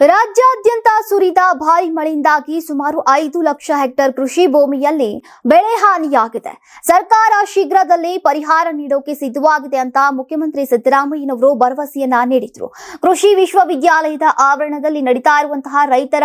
ರಾಜ್ಯಾದ್ಯಂತ ಸುರಿದ ಭಾರಿ ಮಳೆಯಿಂದಾಗಿ ಸುಮಾರು ಐದು ಲಕ್ಷ ಹೆಕ್ಟೇರ್ ಕೃಷಿ ಭೂಮಿಯಲ್ಲಿ ಬೆಳೆ ಹಾನಿಯಾಗಿದೆ. ಸರ್ಕಾರ ಶೀಘ್ರದಲ್ಲೇ ಪರಿಹಾರ ನೀಡೋಕೆ ಸಿದ್ಧವಾಗಿದೆ ಅಂತ ಮುಖ್ಯಮಂತ್ರಿ ಸಿದ್ದರಾಮಯ್ಯನವರು ಭರವಸೆಯನ್ನ ನೀಡಿದ್ರು. ಕೃಷಿ ವಿಶ್ವವಿದ್ಯಾಲಯದ ಆವರಣದಲ್ಲಿ ನಡೀತಾ ಇರುವಂತಹ ರೈತರ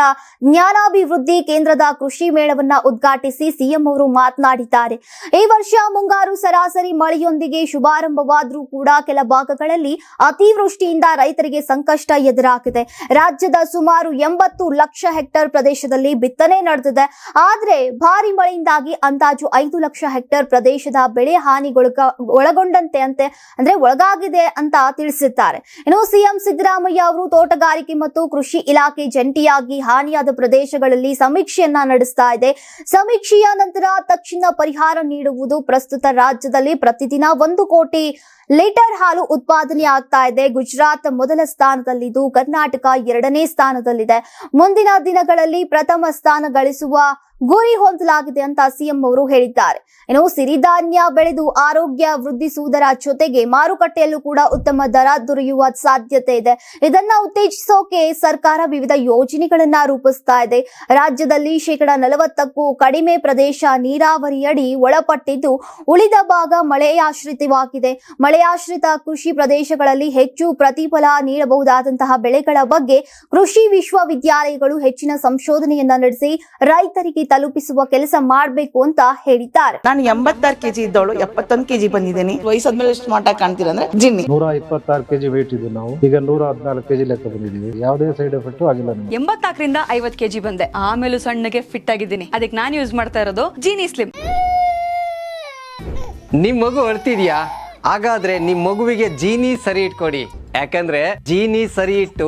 ಜ್ಞಾನಾಭಿವೃದ್ಧಿ ಕೇಂದ್ರದ ಕೃಷಿ ಮೇಳವನ್ನ ಉದ್ಘಾಟಿಸಿ ಸಿಎಂ ಅವರು ಮಾತನಾಡಿದ್ದಾರೆ. ಈ ವರ್ಷ ಮುಂಗಾರು ಸರಾಸರಿ ಮಳೆಯೊಂದಿಗೆ ಶುಭಾರಂಭವಾದರೂ ಕೂಡ ಕೆಲ ಭಾಗಗಳಲ್ಲಿ ಅತಿವೃಷ್ಟಿಯಿಂದ ರೈತರಿಗೆ ಸಂಕಷ್ಟ ಎದುರಾಗಿದೆ. ರಾಜ್ಯದ ಸುಮಾರು ಎಂಬತ್ತು ಲಕ್ಷ ಹೆಕ್ಟೇರ್ ಪ್ರದೇಶದಲ್ಲಿ ಬಿತ್ತನೆ ನಡೆದಿದೆ. ಆದರೆ ಭಾರಿ ಮಳೆಯಿಂದಾಗಿ ಅಂದಾಜು ಐದು ಲಕ್ಷ ಹೆಕ್ಟೇರ್ ಪ್ರದೇಶದ ಬೆಳೆ ಹಾನಿಗೊಳಗ, ಒಳಗೊಂಡಂತೆ ಅಂತೆ, ಅಂದ್ರೆ ಒಳಗಾಗಿದೆ ಅಂತ ತಿಳಿಸಿದ್ದಾರೆ. ಇನ್ನು ಸಿಎಂ ಸಿದ್ದರಾಮಯ್ಯ ಅವರು ತೋಟಗಾರಿಕೆ ಮತ್ತು ಕೃಷಿ ಇಲಾಖೆ ಜಂಟಿಯಾಗಿ ಹಾನಿಯಾದ ಪ್ರದೇಶಗಳಲ್ಲಿ ಸಮೀಕ್ಷೆಯನ್ನ ನಡೆಸ್ತಾ ಇದೆ. ಸಮೀಕ್ಷೆಯ ನಂತರ ತಕ್ಷಣ ಪರಿಹಾರ ನೀಡುವುದು ಪ್ರಸ್ತುತ ರಾಜ್ಯದಲ್ಲಿ ಪ್ರತಿದಿನ ಒಂದು ಕೋಟಿ ಲೀಟರ್ ಹಾಲು ಉತ್ಪಾದನೆ ಆಗ್ತಾ ಇದೆ. ಗುಜರಾತ್ ಮೊದಲ ಸ್ಥಾನದಲ್ಲಿದ್ದು ಕರ್ನಾಟಕ ಎರಡನೇ ಸ್ಥಾನದಲ್ಲಿದೆ. ಮುಂದಿನ ದಿನಗಳಲ್ಲಿ ಪ್ರಥಮ ಸ್ಥಾನ ಗಳಿಸುವ ಗುರಿ ಹೊಂದಲಾಗಿದೆ ಅಂತ ಸಿಎಂ ಅವರು ಹೇಳಿದ್ದಾರೆ. ಇನ್ನು ಸಿರಿಧಾನ್ಯ ಬೆಳೆದು ಆರೋಗ್ಯ ವೃದ್ಧಿಸುವುದರ ಜೊತೆಗೆ ಮಾರುಕಟ್ಟೆಯಲ್ಲೂ ಕೂಡ ಉತ್ತಮ ದರ ದೊರೆಯುವ ಸಾಧ್ಯತೆ ಇದೆ. ಇದನ್ನ ಉತ್ತೇಜಿಸೋಕೆ ಸರ್ಕಾರ ವಿವಿಧ ಯೋಜನೆಗಳನ್ನ ರೂಪಿಸ್ತಾ ಇದೆ. ರಾಜ್ಯದಲ್ಲಿ ಶೇಕಡ ನಲವತ್ತಕ್ಕೂ ಕಡಿಮೆ ಪ್ರದೇಶ ನೀರಾವರಿಯಡಿ ಒಳಪಟ್ಟಿದ್ದು ಉಳಿದ ಭಾಗ ಮಳೆಯಾಶ್ರಿತವಾಗಿದೆ. ಮಳೆಯಾಶ್ರಿತ ಕೃಷಿ ಪ್ರದೇಶಗಳಲ್ಲಿ ಹೆಚ್ಚು ಪ್ರತಿಫಲ ನೀಡಬಹುದಾದಂತಹ ಬೆಳೆಗಳ ಬಗ್ಗೆ ಕೃಷಿ ವಿಶ್ವವಿದ್ಯಾಲಯಗಳು ಹೆಚ್ಚಿನ ಸಂಶೋಧನೆಯನ್ನ ನಡೆಸಿ ರೈತರಿಗೆ ತಲುಪಿಸುವ ಕೆಲಸ ಮಾಡಬೇಕು ಅಂತ ಹೇಳಿದ್ದಾರೆ. ನಾನು ಎಂಬತ್ತಾರು ಕೆಜಿ ಇದ್ದವಳು ಎಪ್ಪತ್ತೊಂದು ಕೆಜಿ ಬಂದಿದ್ದೀನಿ. ವಯಸ್ಸಾದ್ಮೇಲೆ ಎಷ್ಟು ಆಗಿ ಕಾಣ್ತೀರ ಅಂದ್ರೆ ಜಿನ್ನಿ. ನೂರ ಇಪ್ಪತ್ತಾರು ಕೆಜಿ ವೇಟ್ ಇದ್ದು ನಾವು. ಈಗ ನೂರ ಹದಿನಾಲ್ಕು ಕೆಜಿ ಲೆಕ್ಕ ಬಂದಿದ್ದೀವಿ. ಯಾವುದೇ ಸೈಡ್ ಎಫೆಕ್ಟ್ ಆಗಿಲ್ಲ ನಮಗೆ. ಎಂಬತ್ನಾಲ್ಕರಿಂದ ಐವತ್ ಕೆಜಿ ಬಂದೆ. ಆಮೇಲೂ ಸಣ್ಣಗೆ ಫಿಟ್ ಆಗಿದ್ದೀನಿ. ಅದಕ್ಕೆ ನಾನು ಯೂಸ್ ಮಾಡ್ತಾ ಇರೋದು ಜೀನಿ ಸ್ಲಿಮ್ ನಿಮ್ ಮಗು ಅಳ್ತಿದ್ಯಾ? ಹಾಗಾದ್ರೆ ನಿಮ್ ಮಗುವಿಗೆ ಜೀನಿ ಸರಿ ಇಟ್ಕೊಡಿ. ಯಾಕಂದ್ರೆ ಜೀನಿ ಸರಿ ಇಟ್ಟು